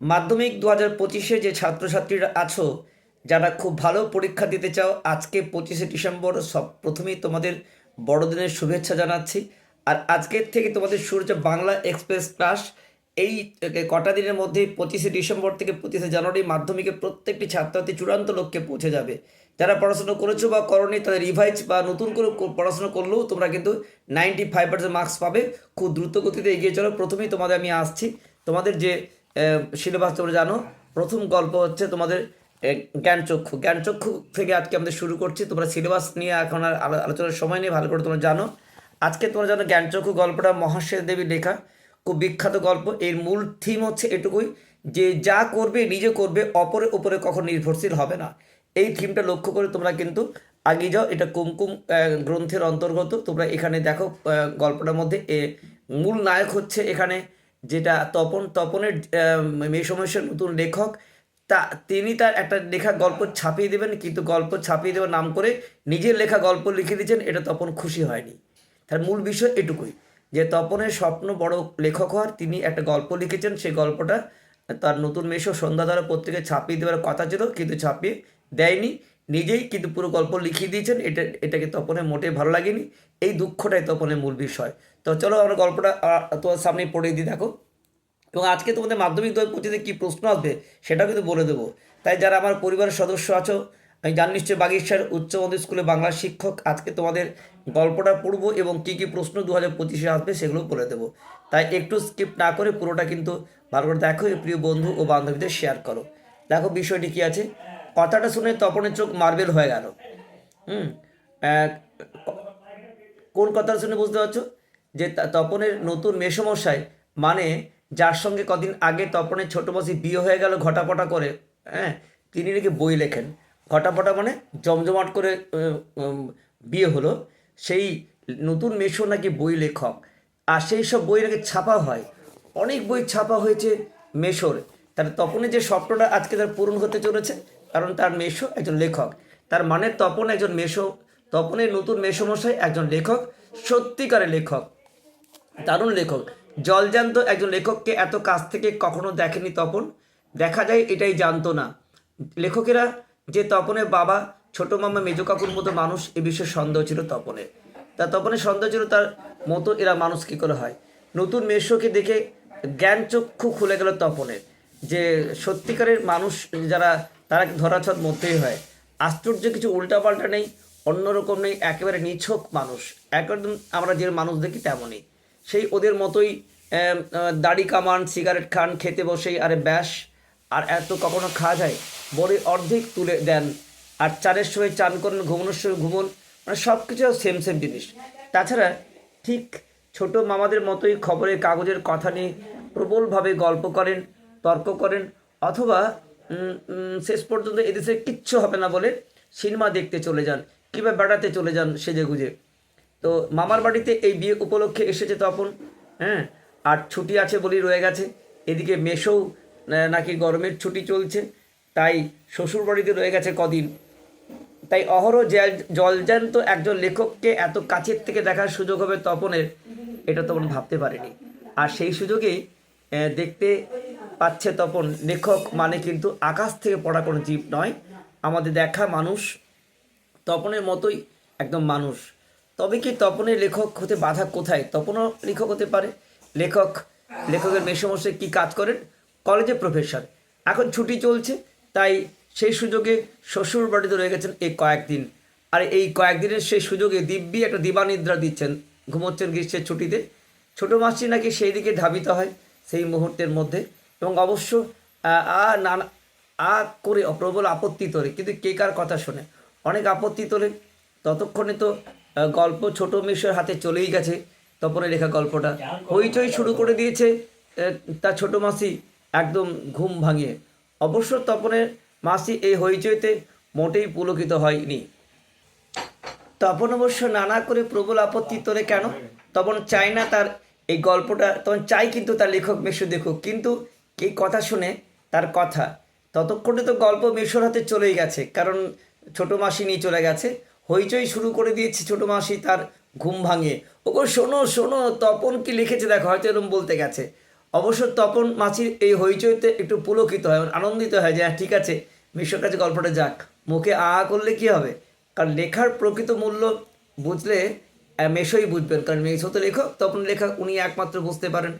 মাধ্যমিক দু হাজার পঁচিশে যে ছাত্রছাত্রীরা আছো, যারা খুব ভালো পরীক্ষা দিতে চাও, আজকে পঁচিশে ডিসেম্বর সব প্রথমেই তোমাদের বড়দিনের শুভেচ্ছা জানাচ্ছি। আর আজকের থেকে তোমাদের হচ্ছে বাংলা এক্সপ্রেস ক্লাস, এই কটা দিনের মধ্যে পঁচিশে ডিসেম্বর থেকে পঁচিশে জানুয়ারি মাধ্যমিকে প্রত্যেকটি ছাত্রছাত্রী চূড়ান্ত লক্ষ্যে পৌঁছে যাবে। যারা পড়াশোনা করেছ বা করনি, তাদের রিভাইজ বা নতুন করে পড়াশোনা করলেও তোমরা কিন্তু নাইনটি ফাইভ পার্সেন্ট মার্কস পাবে। খুব দ্রুত গতিতে এগিয়ে চলো। প্রথমেই তোমাদের আমি আসছি। তোমাদের যে সিলেবাস তোমরা জানো। প্রথম গল্প হচ্ছে তোমাদের জ্ঞানচক্ষু। জ্ঞানচক্ষু থেকে আজকে আমাদের শুরু করছি। তোমরা সিলেবাস নিয়ে এখন আর আলোচনার সময় নেই ভালো করে তোমরা জানো। আজকে তোমরা জানো জ্ঞানচক্ষু গল্পটা মহাশ্বেত দেবীর লেখা। খুব বিখ্যাত গল্প। এর মূল থিম হচ্ছে এটুকুই যে যা করবে নিজে করবে অপরের উপরে কখন নির্ভরশীল হবে না। এই থিমটা লক্ষ্য করে তোমরা কিন্তু আগিয়ে যাও। এটা কুমকুম গ্রন্থের অন্তর্গত। তোমরা এখানে দেখো গল্পটার মধ্যে এ, মূল নায়ক হচ্ছে এখানে যেটা তপন, তপনের মেসমস্যার নতুন লেখক, তা তিনি তার একটা লেখা গল্প ছাপিয়ে দেবেন, কিন্তু গল্প ছাপিয়ে দেওয়ার নাম করে নিজের লেখা গল্প লিখে দিয়েছেন, এটা তপন খুশি হয়নি। তার মূল বিষয় এটুকুই, যে তপনের স্বপ্ন বড় লেখক হওয়ার, তিনি একটা গল্প লিখেছেন, সেই গল্পটা তার নতুন মেশো সন্ধ্যা দ্বারা পত্রিকায় ছাপিয়ে দেওয়ার কথা ছিল, কিন্তু ছাপিয়ে দেয়নি। নিজেই কিন্তু পুরো গল্প লিখিয়ে দিয়েছেন। এটা, এটাকে তপনের মোটেই ভালো লাগেনি। এই দুঃখটাই তপনের মূল বিষয়। তো চলো আমরা গল্পটা তোমার সামনে পড়ে দিই, দেখো। এবং আজকে তোমাদের মাধ্যমিক দু হাজার পঁচিশে কী প্রশ্ন আসবে, সেটাও কিন্তু বলে দেবো। তাই যারা আমার পরিবারের সদস্য আছো, আমি জানি নিশ্চয়ই বাগিচার উচ্চ মাধ্যমিক স্কুলে বাংলা শিক্ষক, আজকে তোমাদের গল্পটা পড়ব এবং কী কী প্রশ্ন দু হাজার পঁচিশে আসবে সেগুলো বলে দেবো। তাই একটু স্কিপ না করে পুরোটা কিন্তু ভালো করে দেখো, প্রিয় বন্ধু ও বান্ধবীদের শেয়ার করো। দেখো বিষয়টি কী আছে। কথাটা শুনে তপনের চোখ মার্বেল হয়ে গেল। হুম কোন কথা শুনে বুঝতে পারছ? যে তপনের নতুন মেসমশাই মানে যার সঙ্গে কদিন আগে তপনের ছোট মাসি বিয়ে হয়ে গেল ঘটাপটা করে হ্যাঁ তিনি নাকি বই লেখেন। ঘটাপটা মানে জমজমাট করে বিয়ে হলো। সেই নতুন মেশো নাকি বই লেখক। আর সেই সব বই নাকি ছাপা হয়। অনেক বই ছাপা হয়েছে মেশোর তাহলে তপনের যে স্বপ্নটা আজকে তার পূরণ হতে চলেছে কারণ তার মেশো একজন লেখক। তার মানে তপন একজন মেশো তপনের নতুন মেসমশাই একজন লেখক, সত্যিকারের লেখক, দারুণ লেখক। জলজান্ত একজন লেখককে এত কাছ থেকে কখনো দেখেনি তপন। দেখা যায় এটাই জানতো না। লেখকেরা যে তপনের বাবা, ছোট মামা মেজো কাকুর মতো মানুষ, এ বিষয়ে সন্দেহ ছিল তপনের। তা তপনের সন্দেহ ছিল তার মতো এরা মানুষ কী করে হয়। নতুন মেশোকে দেখে জ্ঞান চক্ষু খুলে গেল তপনের, যে সত্যিকারের মানুষ যারা তারা ধরাছদ মধ্যেই হয়। আশ্চর্য কিছু উল্টাপাল্টা নেই, অন্যরকম নেই, একেবারে নিছক মানুষ। একদম আমরা যে মানুষ দেখি তেমনই। সেই ওদের মতোই দাড়ি কামান, সিগারেট খান, খেতে বসেই আরে ব্যাস, আর এত কখনো খাওয়া যায়? বড়ি অর্ধেক তুলে দেন, আর চারের সময় চান করেন, ঘুমানোর সময় ঘুমন মানে সব কিছু সেম সেম জিনিস। তাছাড়া ঠিক ছোট মামাদের মতোই খবরের কাগজের কথা নিয়ে প্রবলভাবে গল্প করেন, তর্ক করেন, অথবা শেষ পর্যন্ত এদেশে কিচ্ছু হবে না বলে সিনেমা দেখতে চলে যান। কিংবা বেড়াতে চলে যান সেজে গুজে। তো মামার বাড়িতে এই বিয়ে উপলক্ষে এসেছে তপন হ্যাঁ? আর ছুটি আছে বলেই রয়ে গেছে। এদিকে মেশোও নাকি গরমের ছুটি চলছে, তাই শ্বশুর বাড়িতে রয়ে গেছে কদিন। তাই অহরহ জল- জলজ্যান্ত একজন লেখককে এত কাছের থেকে দেখার সুযোগ হবে তপনের, এটা তপন ভাবতে পারেনি। আর সেই সুযোগেই দেখতে পাচ্ছে তপন। লেখক মানে কিন্তু আকাশ থেকে পড়া কোনো জীব নয়। আমাদের দেখা মানুষ তপনের মতোই একদম মানুষ। তবে কি তপনের লেখক হতে বাধা কোথায়? তপনও লেখক হতে পারে। লেখক, লেখকের মেসমশাই কি কাজ করেন? কলেজে প্রফেসর। এখন ছুটি চলছে, তাই সেই সুযোগে শ্বশুর বাড়িতে রয়ে গেছেন এই কয়েকদিন। আর এই কয়েকদিনের সেই সুযোগে দিব্যি একটা দিবানিদ্রা দিচ্ছেন। ঘুমোচ্ছেন গ্রীষ্মের ছুটিতে। ছোটো মাসি নাকি সেই দিকে ধাবিত হয় সেই মুহূর্তের মধ্যে। এবং অবশ্য, আ নানা, আ করে প্রবল আপত্তি তোলে। কিন্তু কে কার কথা শোনে? অনেক আপত্তি তোলে। ততক্ষণে তো গল্প ছোট মেশের হাতে চলেই গেছে। তপনে লেখা গল্পটা হইচই শুরু করে দিয়েছে তার ছোট মাসি একদম ঘুম ভাঙিয়ে। অবশ্য তপনের মাসি এই হইচইতে মোটেই পুলকিত হয়নি। তপন অবশ্য নানা করে প্রবল আপত্তি তোলে কেন? তপন চাই না তার এই গল্পটা তখন চাই কিন্তু তার লেখক মেশো দেখুক। কিন্তু এই কথা শুনে তার কথা। ততক্ষণে তো গল্প মেশোর হাতে চলেই গেছে, কারণ ছোট মাসি নিয়ে চলে গেছে। হইচই শুরু করে দিয়েছে ছোট মাসি তার ঘুম ভাঙিয়ে। ওগো, শোনো শোনো, তপন কি লিখেছে দেখো, হয়তো এরকম বলতে গেছে। অবশ্য তপন মাছির এই হইচইতে একটু পুলকিত হয় আনন্দিত হয় যে হ্যাঁ ঠিক আছে মিশর কাছে গল্পটা যাক। মুখে আ করলে কি হবে? কারণ লেখার প্রকৃত মূল্য বুঝলে মেশোই বুঝবেন। কারণ মেশো তো লেখক, তপন লেখক, উনি একমাত্র বুঝতে পারেন।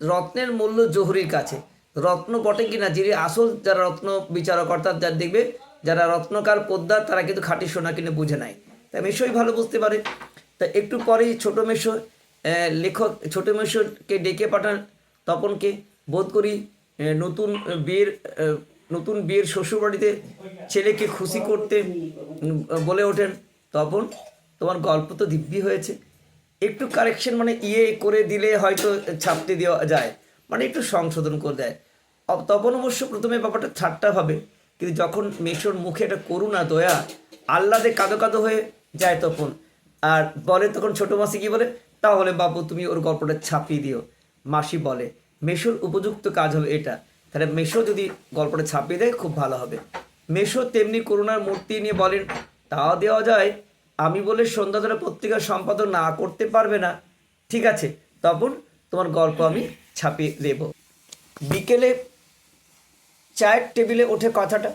রত্নের মূল্য জহুরির কাছে। রত্ন বটে কিনা, যিনি আসল যারা রত্ন বিচারক, অর্থাৎ যার দেখবে, যারা রত্নকার পোদ্দার, তারা কিন্তু খাঁটি সোনা কিনে বুঝে নাই তাই মেশোই ভালো বুঝতে পারে। তা একটু পরেই ছোটো মেশো লেখক, ছোট মেশোকে ডেকে পাঠান তপনকে। বোধ করি নতুন বিয়ের নতুন বিয়ের শ্বশুরবাড়িতে ছেলেকে খুশি করতে বলে ওঠেন তপন। তোমার গল্প তো দিব্যি হয়েছে। একটু কারেকশন মানে ইয়ে করে দিলে হয়তো ছাপতে দেওয়া যায় মানে একটু সংশোধন করে দেয়। তখন অবশ্য প্রথমে ব্যাপারটা ঠাট্টা ভাবে কিন্তু যখন মেশোর মুখে একটা করুণা, দয়া, আহ্লাদে কাঁদো কাঁদো হয়ে যায় তখন আর বলে তখন ছোট মাসি কি বলে, তাহলে বাবু তুমি ওর গল্পটা ছাপিয়ে দিও। মাসি বলে, মেশোর উপযুক্ত কাজ হবে এটা, তাহলে মেশো যদি গল্পটা ছাপিয়ে দেয়, খুব ভালো হবে। মেশো তেমনি করুণার মূর্তি নিয়ে বলেন তাও দেওয়া যায় আমি বলে সন্ধ্যাধরা পত্রিকার সম্পাদন না করতে পারবে না। ঠিক আছে তখন তোমার গল্প আমি ছাপিয়ে দেব। বিকেলে চায়ের টেবিলে ওঠে কথাটা।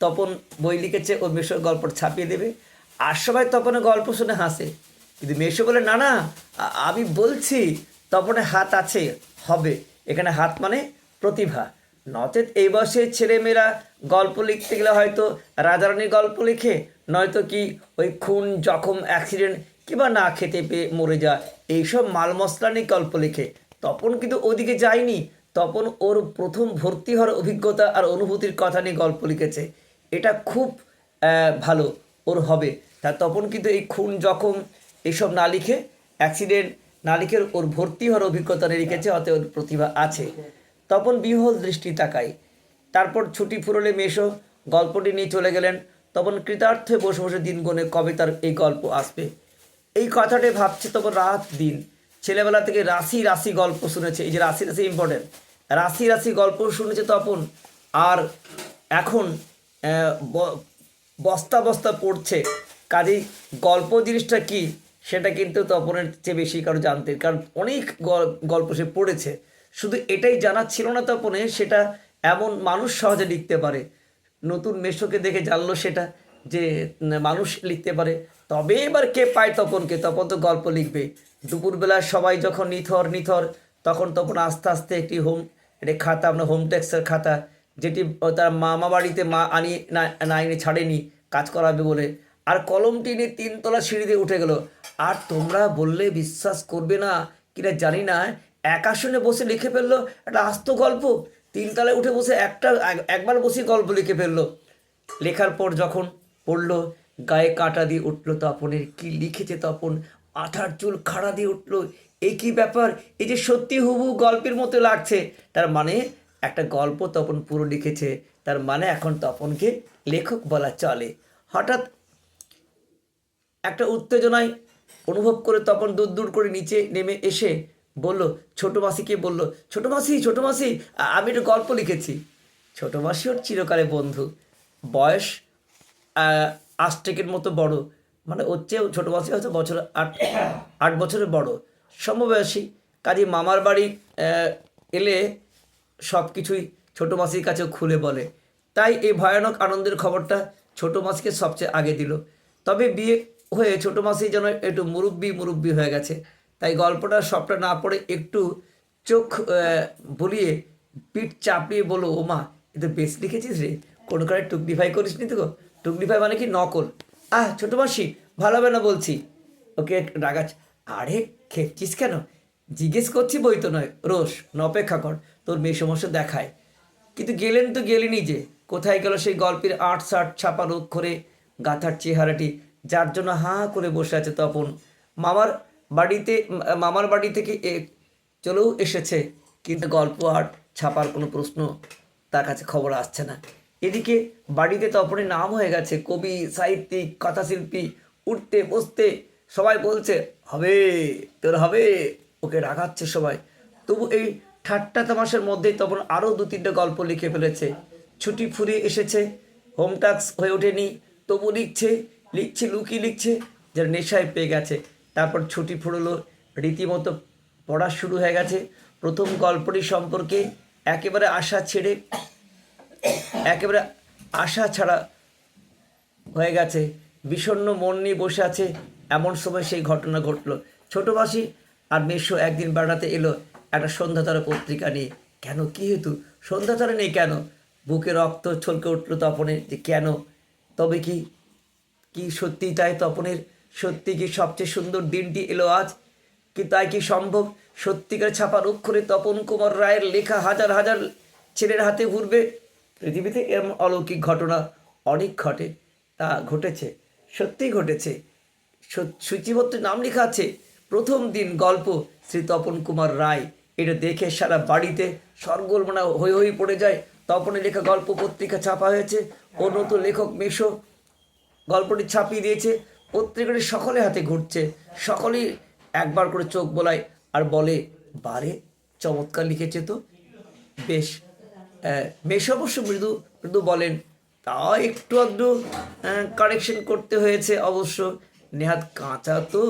তপন বই লিখেছে, ও মেশোর গল্পটা ছাপিয়ে দেবে। আর সবাই তপনের গল্প শুনে হাসে। কিন্তু মেশো বলে, না না আমি বলছি, তপনের হাত আছে, হবে। এখানে হাত মানে প্রতিভা। নচেত এই বয়সে ছেলেমেয়েরা গল্প লিখতে গেলে হয়তো রাজারানীর গল্প লিখে, নয়তো কি ওই খুন, জখম অ্যাক্সিডেন্ট কিংবা না খেতে পেয়ে মরে যা এইসব মাল মশলা নিয়ে গল্প লিখে। তপন কিন্তু ওদিকে যায়নি। তপন ওর প্রথম ভর্তি হওয়ার অভিজ্ঞতা আর অনুভূতির কথা নিয়ে গল্প লিখেছে। এটা খুব ভালো ওর হবে। তা তপন কিন্তু এই খুন, জখম এইসব না লিখে অ্যাক্সিডেন্ট না লিখে ওর ভর্তি হওয়ার অভিজ্ঞতা নিয়ে লিখেছে, অতএব ওর প্রতিভা আছে। তপন বিহল দৃষ্টি তাকায়। তারপর ছুটি ফুরলে মেশো, গল্পটি নিয়ে চলে গেলেন। তখন কৃতার্থে বসে বসে দিন গনে কবে তার এই গল্প আসবে। এই কথাটাই ভাবছে তখন রাত দিন। ছেলেবেলা থেকে রাশি রাশি গল্প শুনেছে। এই যে রাশি রাশি ইম্পর্টেন্ট রাশি রাশি গল্প শুনেছে তপন। আর এখন বস্তা বস্তা পড়ছে। কাজেই গল্প জিনিসটা কি, সেটা কিন্তু তপনের চেয়ে বেশি কারও জানতে। কারণ অনেক গল- গল্প সে পড়েছে। শুধু এটাই জানা ছিল না তপনে, সেটা এমন মানুষ সহজে লিখতে পারে। নতুন মেশোকে দেখে জানলো সেটা যে মানুষ লিখতে পারে। তবে এবার কে পায় তপনকে? তপন তো গল্প লিখবে। দুপুরবেলা সবাই যখন নিথর নিথর, তখন তখন আস্তে আস্তে একটি হোম, একটি খাতা আপনার হোম ট্যাক্সের খাতা, যেটি তার মামা বাড়িতে মা আনিয়ে না এনে ছাড়েনি, কাজ করাবে বলে। আর কলমটি নিয়ে তিনতলা সিঁড়ি দিয়ে উঠে গেল। আর তোমরা বললে বিশ্বাস করবে না, কিনা জানি না এক আসনে বসে লিখে ফেলল একটা আস্ত গল্প। তিনতলায় উঠে বসে একটা একবার বসে গল্প লিখে ফেলল। লেখার পর যখন পড়ল, গায়ে কাঁটা দিয়ে উঠল তপনের, কি লিখেছে তপন? আঠার চুল খাড়া দিয়ে উঠল। এই কি ব্যাপার? এই যে সত্যি হুবু গল্পের মতো লাগছে। তার মানে একটা গল্প তপন পুরো লিখেছে। তার মানে এখন তপনকে লেখক বলা চলে। হঠাৎ একটা উত্তেজনায় অনুভব করে তপন দূর দূর করে নিচে নেমে এসে বলল, ছোট মাসিকে বলল, ছোট মাসি ছোট মাসি আমি একটা গল্প লিখেছি। ছোট মাসি ওর চিরকালে বন্ধু। বয়স আষ্টেকের মতো বড়। মানে ওর চেয়েও ছোটো মাসি হয়তো বছর আট আট বছরের বড়। সমবয়সী। কাজে মামার বাড়ি এলে সব কিছুই ছোটো মাসির কাছেও খুলে বলে। তাই এই ভয়ানক আনন্দের খবরটা ছোটো মাসিকে সবচেয়ে আগে দিল। তবে বিয়ে হয়ে ছোটো মাসি যেন একটু মুরব্বি মুরব্বি হয়ে গেছে। তাই গল্পটা সবটা না পড়ে একটু চোখ বলিয়ে পিঠ চাপিয়ে বলো, ও মা, এ তো বেশ লিখেছিস রে। কোনো কারে টুকনিফাই করিস নি তো গো? টুকনিফাই মানে কি নকল? আহ, ছোটো মাসি, ভালো হবে না বলছি। ওকে রাগাচ আরে, খেপছিস কেন? জিজ্ঞেস করছি বই তো নয়। রোষ ন অপেক্ষা কর, তোর মেয়ে সমস্যা দেখায়। কিন্তু গেলেন তো গেলেনই যে, কোথায় গেল সেই গল্পের আট ষাট ছাপার করে গাথার চেহারাটি, যার জন্য হাঁ করে বসে আছে তপন। মামার বাড়িতে মামার বাড়ি থেকে এ চলেও এসেছে, কিন্তু গল্প আর ছাপার কোনো প্রশ্ন তার কাছে খবর আসছে না। এদিকে বাড়িতে তপনের নাম হয়ে গেছে, কবি, সাহিত্যিক, কথাশিল্পী, উঠতে, বসতে, সবাই বলছে, হবে, তোর হবে। ওকে রাগাচ্ছে সবাই। তবু এই ঠাট্টা তামাশের মধ্যেই তখন আরও দু তিনটে গল্প লিখে ফেলেছে। ছুটি ফুরিয়ে এসেছে হোম টাস্ক হয়ে ওঠেনি, তবু লিখছে লিখছে, লুকিয়ে লিখছে, যার নেশায় পেয়ে গেছে। তারপর ছুটি ফুরলো, রীতিমতো পড়া শুরু হয়ে গেছে। প্রথম গল্পটি সম্পর্কে একেবারে আশা ছেড়ে, একেবারে আশা ছাড়া হয়ে গেছে। বিষণ্ণ মন নিয়ে বসে আছে, এমন সময় সেই ঘটনা ঘটলো। ছোট মাসি আর মেশো একদিন বেড়াতে এলো একটা সন্ধ্যাতারা পত্রিকা নিয়ে। কেন, কী হেতু সন্ধ্যাতারা নেই কেন? বুকে রক্ত ছলকে উঠল তপনের, যে কেন? তবে কি কি সত্যি তাই তপনের? সত্যি কি সবচেয়ে সুন্দর দিনটি এলো আজ? কি তাই কি সম্ভব? সত্যিকার ছাপার অক্ষরে তপন কুমার রায়ের লেখা হাজার হাজার ছেলের হাতে ঘুরবে। পৃথিবীতে এরম অলৌকিক ঘটনা অনেক ঘটে, তা ঘটেছে সত্যিই ঘটেছে। সূচিপত্রে নাম লেখা আছে, প্রথম দিন গল্প, শ্রী তপন কুমার রায়। এটা দেখে সারা বাড়িতে সরগোল মানে হই হই পড়ে যায়। তপনের লেখা গল্প পত্রিকা ছাপা হয়েছে নতুন লেখক মেশো গল্পটি ছাপিয়ে দিয়েছে। পত্রিকাটি সকলে হাতে ঘুরছে। সকলেই একবার করে চোখ বোলায় আর বলে, বারে, চমৎকার লিখেছে তো। বেশ বেশ অবশ্য মৃদু মৃদু বলেন তা একটু একটু কারেকশন করতে হয়েছে অবশ্য। নেহাত কাঁচা তো।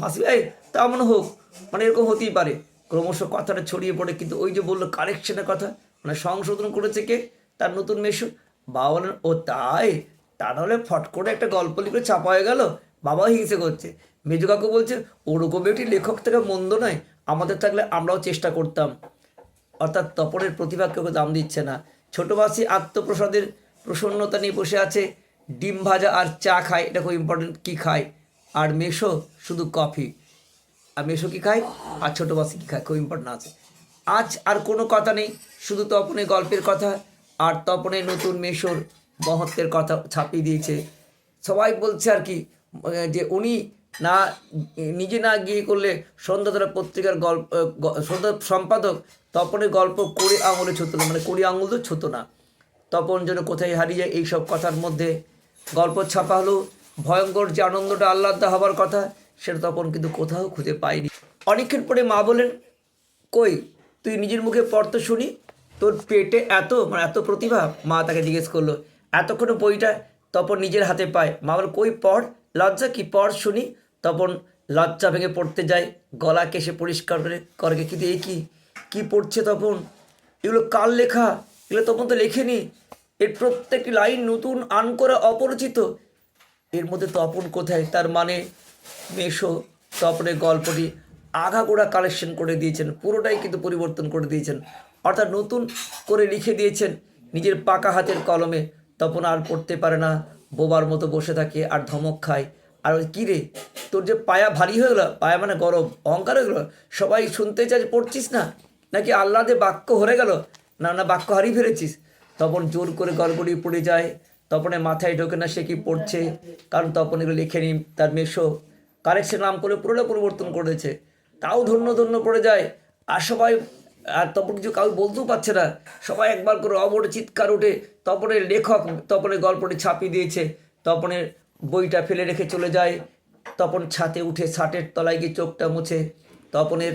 মাসি ভাই তেমন হোক মানে এরকম হতেই পারে। ক্রমশ কথাটা ছড়িয়ে পড়ে, কিন্তু ওই যে বলল কারেকশনের কথা মানে সংশোধন করেছে কে? তার নতুন মেশো বাবা বলেন, ও তাই। তা নাহলে ফট করে একটা গল্প লিখে চাপা হয়ে গেল বাবা হিংসে করছে। মেজু কাকু বলছে ওরকম একটি লেখক থেকে মন্দ নয়, আমাদের থাকলে আমরাও চেষ্টা করতাম। অর্থাৎ তপনের প্রতিভা কেউ দাম দিচ্ছে না। ছোট মাসি আত্মপ্রসাদের প্রসন্নতা নিয়ে বসে আছে, ডিম ভাজা আর চা খায়, এটা খুব ইম্পর্টেন্ট কী খায়? আর মেশো শুধু কফি। আর মেশো কী খায়? আর ছোটো মাসি কী খায়? খুব ইম্পর্টেন্ট আছে। আজ আর কোনো কথা নেই, শুধু তপনের গল্পের কথা, আর তপনের নতুন মেশোর মহত্বের কথা ছাপিয়ে দিয়েছে। সবাই বলছে আর কি, যে উনি না, নিজে না গিয়ে করলে সন্ধ্যাতারা পত্রিকার গল্প সন্ধ্যা সম্পাদক তপনের গল্প কুড়ি আঙুলে ছুতো না মানে কুড়ি আঙুল তো ছুতো না। তপন যেন কোথায় হারিয়ে যায় এইসব কথার মধ্যে গল্প ছাপা হলো, ভয়ঙ্কর যে আনন্দটা আহ্লাদা হবার কথা, সেটা তপন কিন্তু কোথাও খুঁজে পায়নি। অনেকক্ষণ পরে মা বলেন কই, তুই নিজের মুখে পড় তো শুনি? তোর পেটে এত মানে এত প্রতিভা? মা তাকে জিজ্ঞেস করল এতক্ষণ বইটা তপন নিজের হাতে পায়। মা বলে, কই পড়? লজ্জা কি? পড় শুনি। তপন লজ্জা ভেঙে পড়তে যায়। গলা কেসে পরিষ্কার করে করে কিন্তু এই কি? কি পড়ছে তপন? এগুলো কার লেখা? এগুলো তখন তো লেখেনি। এর প্রত্যেকটি লাইন নতুন আন করা অপরিচিত। এর মধ্যে তপন কোথায়? তার মানে মেশো তপনের গল্পটি আগাগোড়া কালেকশন করে দিয়েছেন, পুরোটাই কিন্তু পরিবর্তন করে দিয়েছেন। অর্থাৎ নতুন করে লিখে দিয়েছেন নিজের পাকা হাতের কলমে। তপন আর পড়তে পারে না। বোবার মতো বসে থাকে আর ধমক খায়। আর ওই কী রে? তোর যে পায়া ভারী হয়ে গেলো। পায়া মানে গরম, অহংকার হয়ে গেলো। সবাই শুনতে চায় পড়ছিস না? নাকি আল্লাদে বাক্য হরে গেল? না না, বাক্য হারিয়ে ফেলেছিস। তখন জোর করে গড়গড়ি পড়ে যায়। তপনের মাথায় ঢোকে না সে কি পড়ছে। কারণ তপন এগুলো লিখে নি তার মেশো কারেকশন নাম করে পুরোটা পরিবর্তন করেছে তাও ধন্য ধন্য পড়ে যায়। আর সবাই আর তপন কিছু কাউ বলতেও পারছে না। সবাই একবার করে অবর চিৎকার উঠে তপনের লেখক তপনের গল্পটি ছাপিয়ে দিয়েছে। তপনের বইটা ফেলে রেখে চলে যায়। তপন ছাতে উঠে ছাটের তলায় গিয়ে চোখটা মুছে। তপনের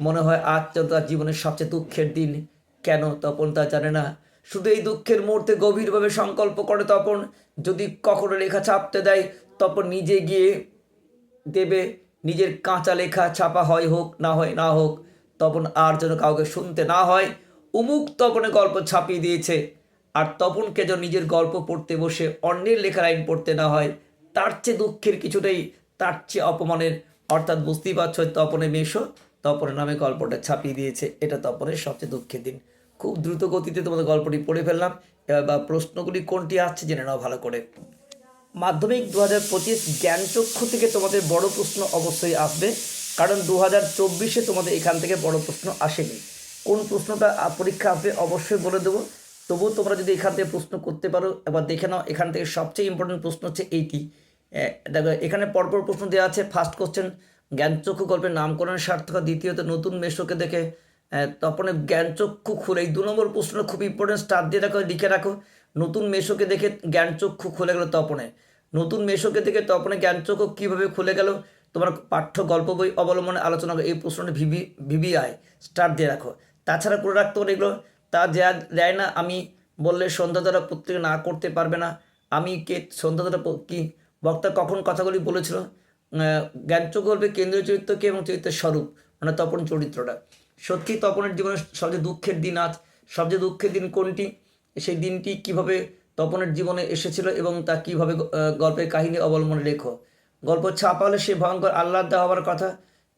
মনে হয় আজ তার জীবনের সবচেয়ে দুঃখের দিন। কেন তপন তা জানে না। শুধু এই দুঃখের মুহূর্তে গভীরভাবে সংকল্প করে তপন। যদি কখনো লেখা ছাপতে দেয়, তপন নিজে গিয়ে দেবে। নিজের কাঁচা লেখা ছাপা হয় হোক, না হয় না হোক। তপন আর যেন কাউকে শুনতে না হয়, উমুক তপনে গল্প ছাপিয়ে দিয়েছে। আর তপনকে যেন নিজের গল্প পড়তে বসে অন্যের লেখা লাইন পড়তে না হয়, তার চেয়ে দুঃখের কিছুটাই তার চেয়ে অপমানের। অর্থাৎ বুঝতেই পারছ তপনে মেশো তপনের নামে গল্পটা ছাপিয়ে দিয়েছে, এটা তপনের সবচেয়ে দুঃখের দিন। খুব দ্রুত গতিতে তোমাদের গল্পটি পড়ে ফেললাম বা প্রশ্নগুলি কোনটি আসছে জেনে নাও ভালো করে। মাধ্যমিক দু হাজার পঁচিশ জ্ঞানচক্ষু থেকে তোমাদের বড় প্রশ্ন অবশ্যই আসবে। কারণ দু হাজার চব্বিশে তোমাদের এখান থেকে বড় প্রশ্ন আসেনি। কোন প্রশ্নটা পরীক্ষা আসবে অবশ্যই বলে দেবো। তবুও তোমরা যদি এখান থেকে প্রশ্ন করতে পারো এবার দেখে নাও, এখান থেকে সবচেয়ে ইম্পর্টেন্ট প্রশ্ন হচ্ছে এইটি দেখো, এখানে পরপর প্রশ্ন দেওয়া আছে ফার্স্ট কোশ্চেন জ্ঞানচক্ষু গল্পের নামকরণের সার্থক দ্বিতীয়ত নতুন মেশোকে দেখে তপনে জ্ঞানচক্ষু খুলে, এই দু নম্বর প্রশ্নটা খুব ইম্পর্টেন্ট স্টার দিয়ে রাখো লিখে রাখো, নতুন মেশোকে দেখে জ্ঞানচক্ষু খুলে গেল তপনে। নতুন মেশোকে দেখে তপনে জ্ঞানচক্ষু কীভাবে খুলে গেল? তোমার পাঠ্য গল্প বই অবলম্বনে আলোচনা করো। এই প্রশ্নটা ভিভি ভিভিআই স্টার দিয়ে রাখো। তাছাড়া করে রাখতে পারো এগুলো। তা দেয়া দেয় না আমি বললে সন্ধ্যা দ্বারা পত্রিকা না করতে পারবে না। আমি কে সন্ধ্যা দ্বারা কি বক্তা কখন কথাগুলি বলেছিল? আহ, গল্পে কেন্দ্রীয় চরিত্র কে এবং চরিত্রের স্বরূপ? মানে তপন চরিত্রটা। সত্যি তপনের জীবনে সবচেয়ে দুঃখের দিন আজ। সবচেয়ে দুঃখের দিন কোনটি? সেই দিনটি কীভাবে তপনের জীবনে এসেছিল এবং তা কীভাবে গল্পের কাহিনী অবলম্বনে লেখো? গল্প ছাপা হলে সে ভয়ঙ্কর আহ্লাদা হওয়ার কথা,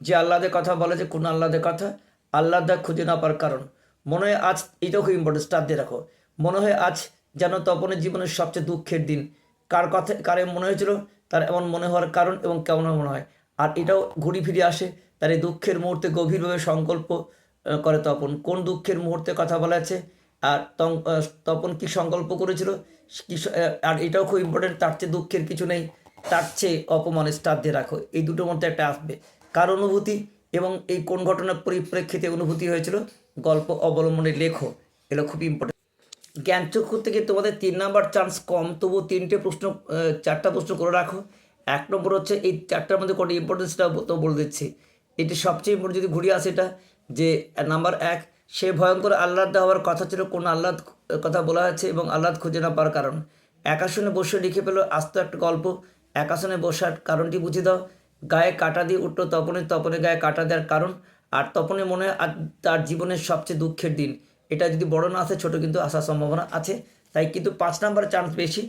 যে আহ্লাদের কথা বলে যে কোন আহ্লাদের কথা, আহ্লাদা খুঁজে না পাওয়ার কারণ। মনে হয় আজ এটাও খুব ইম্পর্টেন্ট স্টার দিয়ে রাখো। মনে হয় আজ যেন তপনের জীবনের সবচেয়ে দুঃখের দিন। কার কথা, কারে মনে হয়েছিল, তার এমন মনে হওয়ার কারণ এবং কেমন মনে হয়। আর এটাও ঘুরি ফিরে আসে, তার এই দুঃখের মুহূর্তে গভীরভাবে সংকল্প করে তপন। কোন দুঃখের মুহূর্তে কথা বলা আছে? আর তপন কি সংকল্প করেছিল? আর এটাও খুব ইম্পর্টেন্ট তার চেয়ে দুঃখের কিছু নেই। তার চেয়ে অপমানে স্টার দিয়ে রাখো। এই দুটোর মধ্যে একটা আসবে। কার অনুভূতি? এবং এই কোন ঘটনার পরিপ্রেক্ষিতে অনুভূতি হয়েছিল? গল্প অবলম্বনে লেখো। এগুলো খুব ইম্পর্টেন্ট জ্ঞানচক্ষু থেকে তোমাদের তিন নাম্বার চান্স কম। তবু তিনটে প্রশ্ন চারটা প্রশ্ন করে রাখো। এক নম্বর হচ্ছে, এই চারটার মধ্যে কোনটা ইম্পর্টেন্সটা তো বলে দিচ্ছি। এটি সবচেয়ে ইম্পর্টেন্ট যদি ঘুরিয়ে আসে এটা, যে নাম্বার এক, সে ভয়ঙ্কর আহ্লাদ হওয়ার কথা ছিল, কোন আহ্লাদ কথা বলা হয়েছে এবং আহ্লাদ খুঁজে না পাওয়ার কারণ। একাশনে বসে লিখে পেল আস্ত একটা গল্প। একাশনে বসার কারণটি বুঝে দাও। গায়ে কাটা দিয়ে উঠল তপনে তপনে গায়ে কাটা দেওয়ার কারণ। আর তপনে মনে হয় আজ তার জীবনের সবচেয়ে দুঃখের দিন। এটা যদি বড় না আসে, ছোট কিন্তু আসার সম্ভাবনা আছে। তাই কিন্তু পাঁচ নাম্বার চান্স বেশি,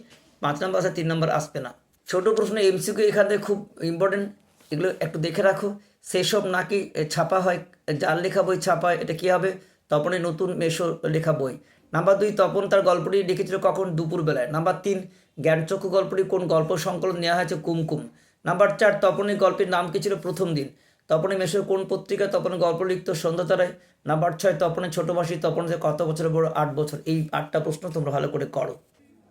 পাঁচ নাম্বার আসে, তিন নাম্বার আসবে না। ছোট প্রশ্ন এমসিকিউ এখান থেকে খুব ইম্পর্টেন্ট এগুলো একটু দেখে রাখো। সেসব নাকি ছাপা হয়, যার লেখা বই ছাপা হয়, এটা কী হবে? তপনে নতুন মেশো লেখা বই। নাম্বার দুই, তপন তার গল্পটি লিখেছিল কখন? দুপুরবেলায়। নাম্বার তিন, জ্ঞানচক্ষু গল্পটি কোন গল্প সংকলন নেওয়া হয়েছে? কুমকুম। নাম্বার চার, তপনের গল্পের নাম কি ছিল? প্রথম দিন। তপনে মেশোর কোন পত্রিকায় তপনের গল্প লিখত? সন্ধ্যাতারায় নাম্বার ছয়, তপনের ছোট মাসি তপনের কত বছর বড়? আট বছর। এই আটটা প্রশ্ন তোমরা ভালো করে করো।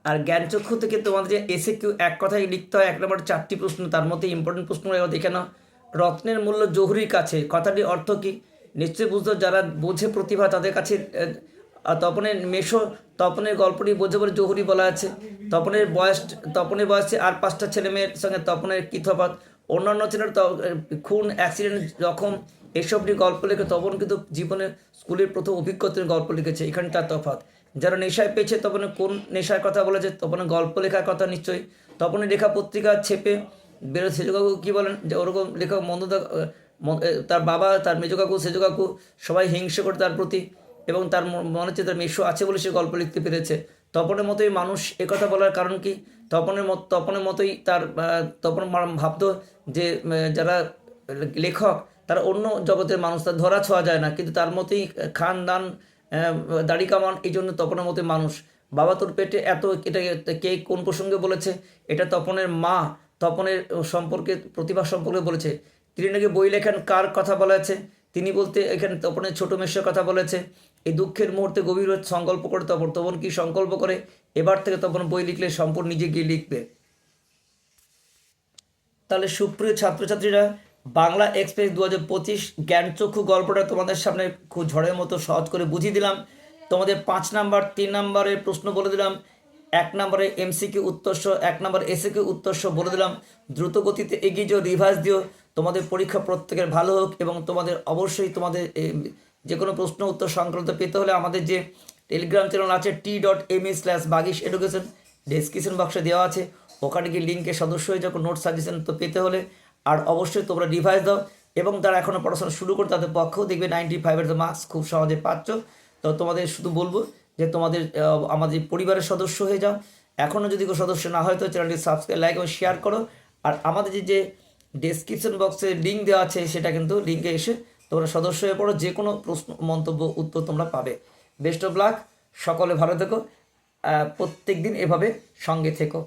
আর জ্ঞানচক্ষু থেকে তোমাদের যে এসে কিউ এক কথায় লিখতে হয়, এক নম্বর চারটি প্রশ্ন, তার মধ্যে ইম্পর্টেন্ট প্রশ্ন দেখে নাও। রত্নের মূল্য জহুরির কাছে, কথাটির অর্থ কি? নিশ্চয়ই বুঝতো যারা বোঝে প্রতিভা, তাদের কাছে তপনের মেশো, তপনের গল্পটি বোঝে বলে জহুরি বলা আছে। তপনের বয়স, তপনের বয়সে আর পাঁচটা ছেলে মেয়ের সঙ্গে তপনের কি তফাৎ অন্যান্য ছেলের খুন অ্যাক্সিডেন্ট জখম, এসব নিয়ে গল্প লিখে তপন কিন্তু জীবনে স্কুলের প্রথম অভিজ্ঞতার গল্প লিখেছে, এখানে তার তফাৎ। যারা নেশায় পেয়েছে তপনে কোন নেশার কথা বলেছে তপনে গল্প লেখার কথা নিশ্চয়ই। তপনের লেখা পত্রিকা ছেপে বেরো সেজু কাকু কী বলেন? যে ওরকম লেখা মন্দদা, ম- তার বাবা, তার মেজো কাকু, সেজো কাকু, সবাই হিংসে করে তার প্রতি। এবং তার মনে হচ্ছে তার মেশো আছে বলে সে গল্প লিখতে পেরেছে। তপনের মতোই মানুষ একথা বলার কারণ কি? তপনের মত, তপনের মতোই তার তপন ভাবতো যে যারা লেখক, তারা অন্য জগতের মানুষ, তার ধরা ছোঁয়া যায় না। কিন্তু তার মতোই খান, দান দাড়ি কামান, এই জন্য তপনের মতোই মানুষ। বাবা তোর পেটে এত এটা কে কোন প্রসঙ্গে বলেছে? এটা তপনের মা, তপনের সম্পর্কে, প্রতিভা সম্পর্কে বলেছে। তিনি নাকি বই লেখেন, কার কথা বলা আছে তিনি বলতে এখানে তপনের ছোটো মেশের কথা বলেছে। এই দুঃখের মুহূর্তে গভীর সংকল্প করে তপন তপন কি সংকল্প করে? এবার থেকে তপন বই লিখলে সম্পূর্ণ নিজে গিয়ে লিখবে। তাহলে সুপ্রিয় ছাত্রছাত্রীরা, বাংলা এক্সপ্রেস দু হাজার পঁচিশ জ্ঞানচক্ষু গল্পটা তোমাদের সামনে খুব ঝড়ের মতো সহজ করে বুঝিয়ে দিলাম। তোমাদের পাঁচ নাম্বার, তিন নাম্বারের প্রশ্ন বলে দিলাম। এক নম্বরে এমসিকিউ উত্তরস এক নম্বর এসিকিউ উত্তরস বলে দিলাম। দ্রুত গতিতে এগিয়ে যাও, রিভাইজ দিও। তোমাদের পরীক্ষা প্রত্যেকের ভালো হোক এবং তোমাদের অবশ্যই তোমাদের যে কোনো প্রশ্ন, উত্তর সংক্রান্ত পেতে হলে আমাদের যে টেলিগ্রাম চ্যানেল আছে T dot M E slash Bagish education description বক্সে দেওয়া আছে। ওখানে গিয়ে লিঙ্কে সদস্য হয়ে যখন নোট সাজেশন তো পেতে হলে আর অবশ্যই তোমরা রিভাইজ দাও এবং তারা এখনও পড়াশোনা শুরু করে তাদের পক্ষেও দেখবে নাইনটি ফাইভের তো মার্কস খুব সহজে পাচ্ছ। তো তোমাদের শুধু বলব যে তোমাদের আমাদের পরিবারের সদস্য হয়ে যাও। এখনও যদি কেউ সদস্য না হয় তো চ্যানেলটি সাবস্ক্রাইব লাইক এবং শেয়ার করো। আর আমাদের যে ডেসক্রিপশন বক্সে লিঙ্ক দেওয়া আছে সেটা কিন্তু লিঙ্কে এসে তোমরা সদস্য হয়ে পড়ো যে কোনো প্রশ্ন, মন্তব্য, উত্তর তোমরা পাবে। বেস্ট অফ লাক সকলে ভালো থেকো প্রত্যেক দিন এভাবে সঙ্গে থেকো।